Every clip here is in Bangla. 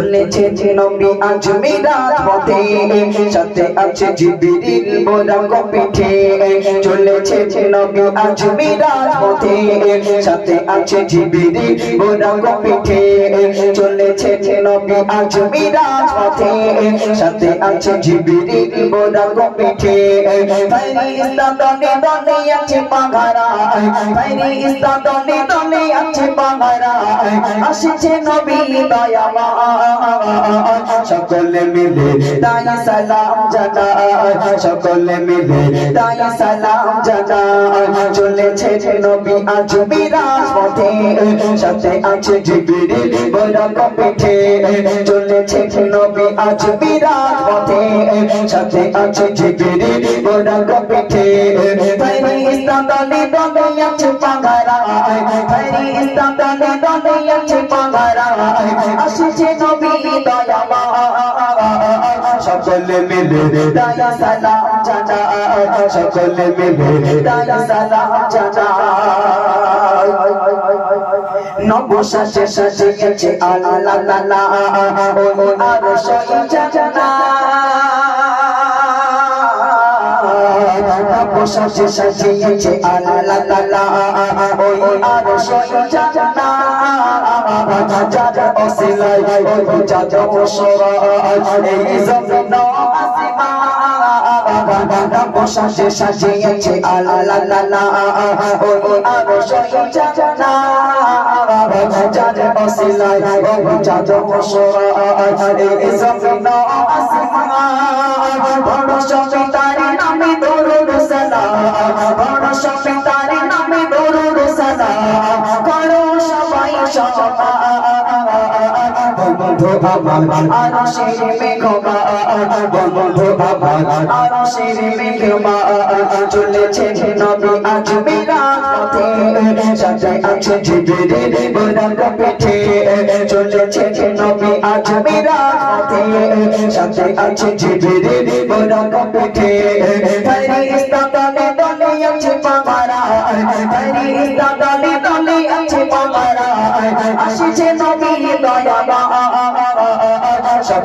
চলেছে যে নবী, আজ মিরাজ পথে সাথে আছে জিবরিল বোরাক পিঠে চলেছে যে নবী, আজ মিরাজ পথে সাথে আছে জিবরিল বোরাক পিঠে চলেছে যে নবী, আজ মিরাজ পথে সাথে আছে জিবরিল বোরাক পিঠে ফেরেশতা দলে দলে আছে পাহারা, ফেরেশতা দলে দলে আছে পাহারা। আসছে নবী দয়ামা সকলে মিলে তাই সালাম জানা সকলে মিলে তাই সালাম জানা চলেছে নবী, আজ পথে সাথে আছে জিবরিল বরাক পিঠে। চলেছে নবী, আজ পথে সাথে আছে জিবরিল বরাক পিঠে। ফেরেশতা দলে দলে আছে পাহারা। ফেরেশতা দলে দলে আছে পাহারা আসছে নবী দয়ামা সকলে মিলে দায়া সালাম জানা সকলে মিলে দায়া সালাম জানা নবশাসে সাজিয়েছে আল্লাহ লালা ও আর সই জানা নবশাসে সাজিয়েছে আল্লাহ লালা ও আর সই জানা যারা অসিলাই ও যারা বসরা এই জমিন বসাসে সাজিয়েছে আল্লাহ লালা ও আর সই অসিলাই ও যারা বসরা এই জমিন বড় সবিতারি নামে দরুদ সালাম বড় সবিতারি নামে দরুদ সালাম করো সবাই বন্ধু আমার আরও শের মেঘমা, বন্ধু আমার আরও মেঘমা, চলেছে নবী আজ মিরাজ পথে সাথে আছে জিবরিল বরাক পিঠে চলেছে নবী আজ মিরাজ পথে সাথে আছে জিবরিল বরাক পিঠে ফেরেশতা দলে দলে আছে পাহারা। ফেরেশতা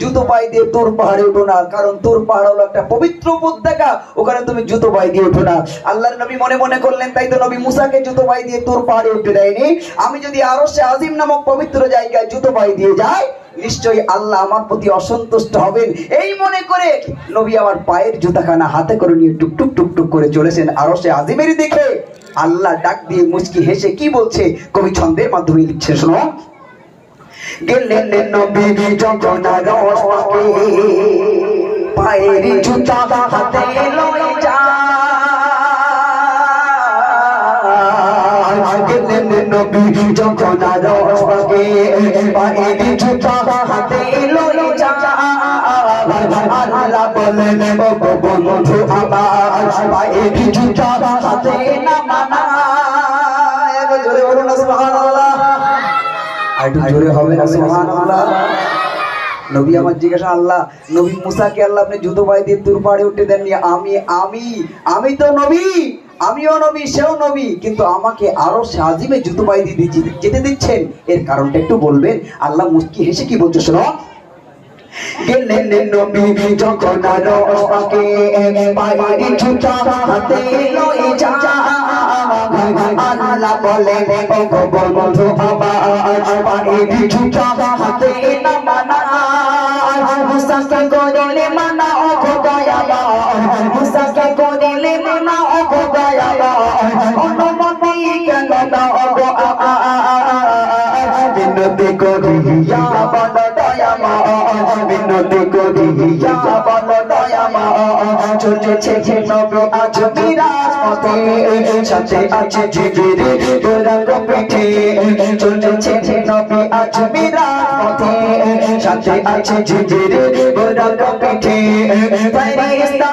জুতো পায়ে দিয়ে তোর পাহাড়ে উঠো না, কারণ তোর পাহাড় হলো একটা পবিত্র উপত্যকা, ওখানে তুমি জুতো পায়ে দিয়ে উঠো না। আল্লাহর নবী মনে মনে করলেন, তাই তো নবী মুসাকে জুতো পায়ে দিয়ে তোর পাহাড়ে উঠতে দেয়নি। আমি যদি আরও সে আজিম নামক পবিত্র জায়গায় জুতো পায়ে দিয়ে যাই, নিশ্চয়ই আল্লাহ আমার প্রতি অসন্তুষ্ট হবেন। এই মনে করে নবী আমার পায়ের জুতাখানা হাতে করে নিয়ে টুকটুক টুকটুক করে চলেছেন আরও সে আজিমেরই দেখে আল্লাহ ডাক দিয়ে মুচকি হেসে কি বলছে? কবি ছন্দের মাধ্যমে লিখছে, শোনো। গেলেন নবী যখন রস পাকে পায়ের জুতা হাতে লয়ে যায়। গেলেন নবী যখন রস পাকে পায়ের জুতা হাতে লয়ে যায়। আল্লাহ বলেন বন্ধু আমার, পায়ের জুতা হাতে না মানা। জোরে হবে না সুবহানাল্লাহ। নবী আমার জিজ্ঞাসা আল্লাহ নবী মুসাকে আল্লাহ আপনি জুতো পায়ে দিয়ে দূর পাড়ে উঠে দেননি। আমি আমি আমি তো নবী আমিও নবী সেও নবী কিন্তু আমাকে আরও সাজিমে জুতো পায়ে দিয়ে যেতে দিচ্ছেন। এর কারণটা একটু বলবেন। আল্লাহ মুস্কি হেসে কি বলছো শোনো গেলেন নবী যখন রসকে পায়ে জুতা হাতে লয়ে যা আল্লাহ বলেন ও বন্ধু আমার পায়ে জুতা হাতে না মানা মুসাকে করিলে মানা ও গো দয়াবা মুসাকে করিলে মানা ও গো দয়াবা অনুমতি কেন দাও গো বিনতি করিয়া বল দয়ামা বিনতি করিয়া বল দয়ামা চলেছে যে নবী আজ বিরাজ পথে সাথে আছে জিবির গোরাঙ্গ পিঠে। চলেছে যে নবী আজ বিরাজ সাথে আছে জিবির গোরাঙ্গ পিঠে। ফেরেশতা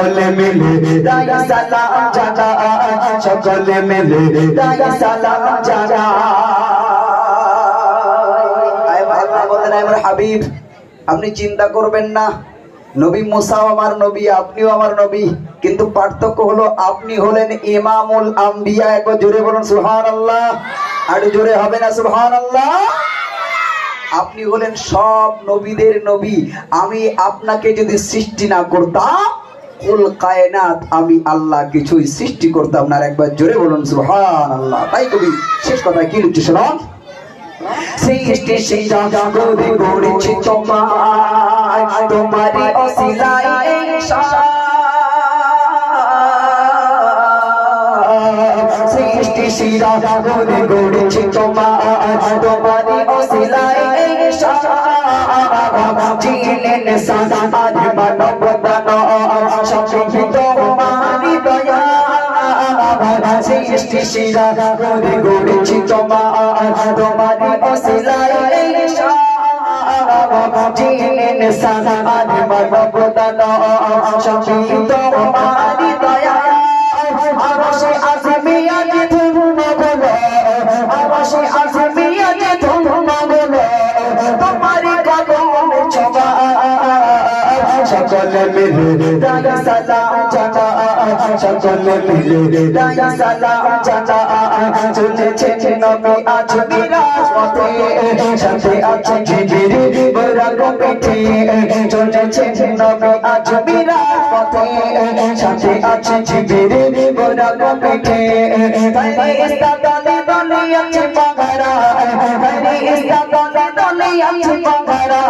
সকলে মিলে সালাম জানায় সকলে মিলে সালাম আমার হাবিব, আপনি চিন্তা করবেন না। নবী মুসাও আমার নবী, আপনিও আমার নবী। কিন্তু পার্থক্য হলো, আপনি হলেন ইমামুল আম্বিয়া। একবার জোরে বলুন সুহান আল্লাহ আর জোরে হবে না সুহান আল্লাহ আপনি হলেন সব নবীদের নবী। আমি আপনাকে যদি সৃষ্টি না করতাম কুল কায়নাত, আমি আল্লাহ কিছুই সৃষ্টি করতাম না একবার জোরে বলুন সুহান আল্লাহ তাই কবি শেষ কথা কি লিখছে শোনান সৃষ্টি সেরা করে গড়েছি তোমায়, তোমারই সংসার। সৃষ্টি সেরা করে গড়েছি তোমায়, তোমারই সংসার। জিলেন সাদা সৃষ্টি সেরা করে গড়েছি তোমার তোমারই অসিলায় এই জিলেন সাদা আদি মানব সকলে মিলে দাই সালাম জানা চলেছে নবী আজ বিরাজ পথে সাথে আছে জিজিরি বরাক পিঠে চলেছে নবী আজ বিরাজ পথে সাথে আছে জিজিরি বরাক পিঠে তাই ইস্তা দলে দলে পাহারা তাই ইস্তা দলে দলে পাহারা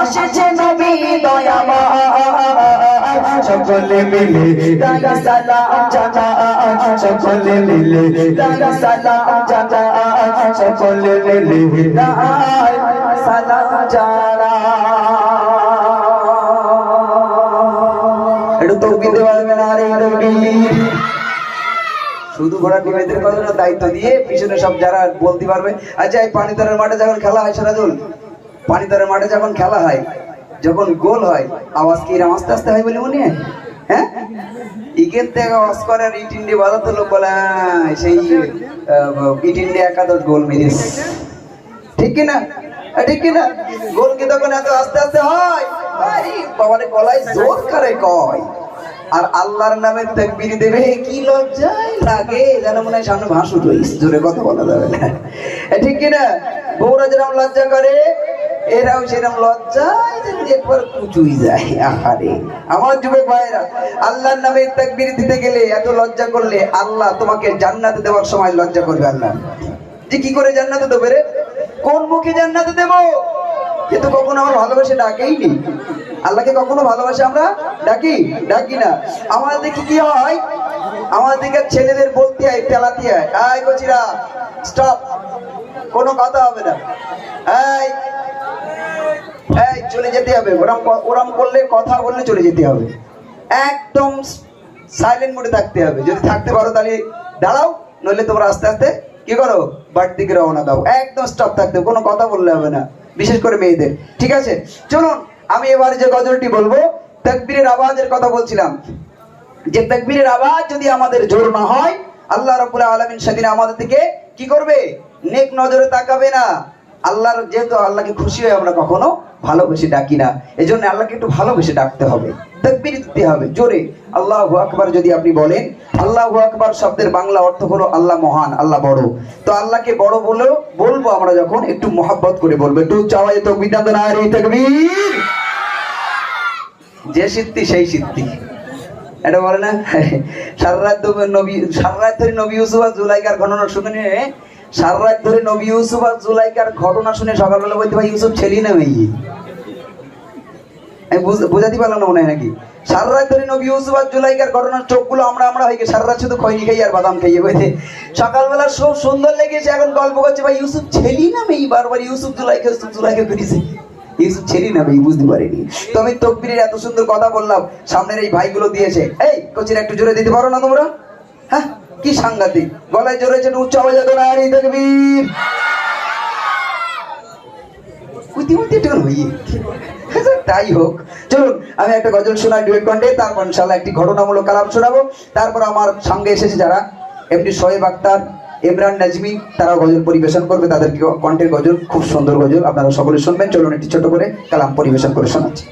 আসছে নবী দয়াময় সকলে মিলে। সালাম সকলে মিলে। সালাম সকলে মিলে। দাই সালাম জানা একটু তকবির দিতে পারবে না রে তকবির শুধু ঘোড়া টিমেদের কথা দায়িত্ব দিয়ে পিছনে সব যারা বলতে পারবে। আচ্ছা এই পানিতরের মাঠে যখন খেলা হয় সেরাজুল? পানিতরের মাঠে যখন খেলা হয় যখন গোল হয় আওয়াজ কি এরকম আস্তে আস্তে হয় বলে মনে হয়? হ্যাঁ? ইকের থেকে আওয়াজ করে আর ইট ইন্ডিয়া বাজাতে লোক বলে "আহ, সেই ইট ইন্ডিয়া একাদশ গোল মেরিস ঠিক কিনা? ঠিক কিনা? গোল কি তখন এত আস্তে আস্তে হয়? বাবারে গলায় জোর করে কয়। আর আল্লাহর নামে তাকবীর দেবে কি লজ্জায় লাগে যেন মনে হয় সামনে ভাসুর রইস জোরে কথা বলা যাবে না। ঠিক কিনা? বউরা যেরকম লজ্জা করে এরাও সেরকম লজ্জায় একবার কুচুই যায়, আহারে। আমার যুবক ভাইরা আল্লাহর নামে তাকবীর দিতে গেলে এত লজ্জা করলে আল্লাহ তোমাকে জান্নাতে দেওয়ার সময় লজ্জা করবে আল্লাহ। যে কি করে জান্নাতে দেবে রে? কোন মুখে জান্নাতে দেবো? কিন্তু কখনো আমার ভালোবাসে ডাকেই নি। আল্লাহকে কখনো ভালোবাসে আমরা ডাকি? ডাকি না। আমাদের দেখি কি হয়? আমাদের দিকে ছেলেদের বলতে হয়, তেলাতে হয় আয় কচিরা স্টপ কোনো কথা হবে না। এই এই, চলে যেতে হবে। ওরম ওরম করলে, কথা বললে চলে যেতে হবে। একদম সাইলেন্ট মোডে থাকতে হবে। যদি থাকতে পারো তাহলে দাঁড়াও, নইলে তোমরা আস্তে আস্তে কি করো? বাড়ির দিকে রওনা দাও। একদম স্টপ থাকতে কোনো কথা বললে হবে না। বিশেষ করে মেয়েদের। ঠিক আছে? চলুন, আমি এবার যে গজলটি বলব, তাকবীরের আওয়াজের কথা বলছিলাম। যে তাকবীরের আওয়াজ যদি আমাদের জোর না হয়, আল্লাহ রাব্বুল আলামিন সেদিন আমাদের দিকে কি করবে? নেক নজরে তাকাবে না। আল্লাহর যেহেতু আল্লাহকে খুশি হয়ে, আমরা কখনো ভালোবেসে ডাকি না। এই জন্য আল্লাহকে একটু ভালোবেসে ডাকতে হবে। তাকবীর দিতে হবে, জোরে। আল্লাহু যদি আপনি বলেন, আল্লাহু শব্দের বাংলা অর্থ হলো আল্লাহ মহান, আল্লাহ বড়। তো আল্লাহকে বড় বলেও বলব আমরা যখন, একটু করে বলব, একটু যে সিদ্ধি, সেই সিদ্ধি। এটা বলে না? সারা রাত নবী, সারা রাত ধরে নবী ইউসুফ জুলাইকার ঘটনা শুনে সারা রাত ধরে নবী ইউসুফ আর জুলাইকার ঘটনা শুনে সকালবেলা বলতে ভাই, ইউসুফ ছেলি না মেয়ে আমি বুঝ- বোঝাতে পারলাম না মনে হয় নাকি? সারা রাত ধরে নবী ইউসুফ আর জুলাইকার ঘটনার চোখগুলো আমরা আমরা হয়ে সারা রাত শুধু খৈনি খাই আর বাদাম খাইয়ে বইতে সকালবেলা সব সুন্দর লেগেছে, এখন গল্প করছে, ভাই, ইউসুফ ছেলি না মেয়ে বারবার ইউসুফ জুলাইকা জুলাইকা করেছে। ইউসুফ ছেলি না মেয়ে বুঝতে পারিনি। তো আমি তকবিরের এত সুন্দর কথা বললাম, সামনের এই ভাইগুলো দিয়েছে। এই, কোচির একটু জোরে দিতে পারো না তোমরা? হ্যাঁ? কি সাংঘাতিক? গলায় জোরে একটু উচ্চ আওয়াজে তো না রে তকবীর বুদ্ধিমতী একটু হইয়ে আচ্ছা, তাই হোক। চলুন আমি একটা গজল শোনাই ডুয়েট কণ্ঠে তারপর ইনশাল্লাহ একটি ঘটনামূলক কালাম শোনাবো। তারপর আমার সঙ্গে এসেছে যারা এমনি শোয়েব আক্তার ইমরান নাজমি তারা গজল পরিবেশন করবে তাদের কণ্ঠের গজল খুব সুন্দর গজল আপনারা সকলে শুনবেন। চলুন একটি ছোট করে কালাম পরিবেশন করে শোনাচ্ছি।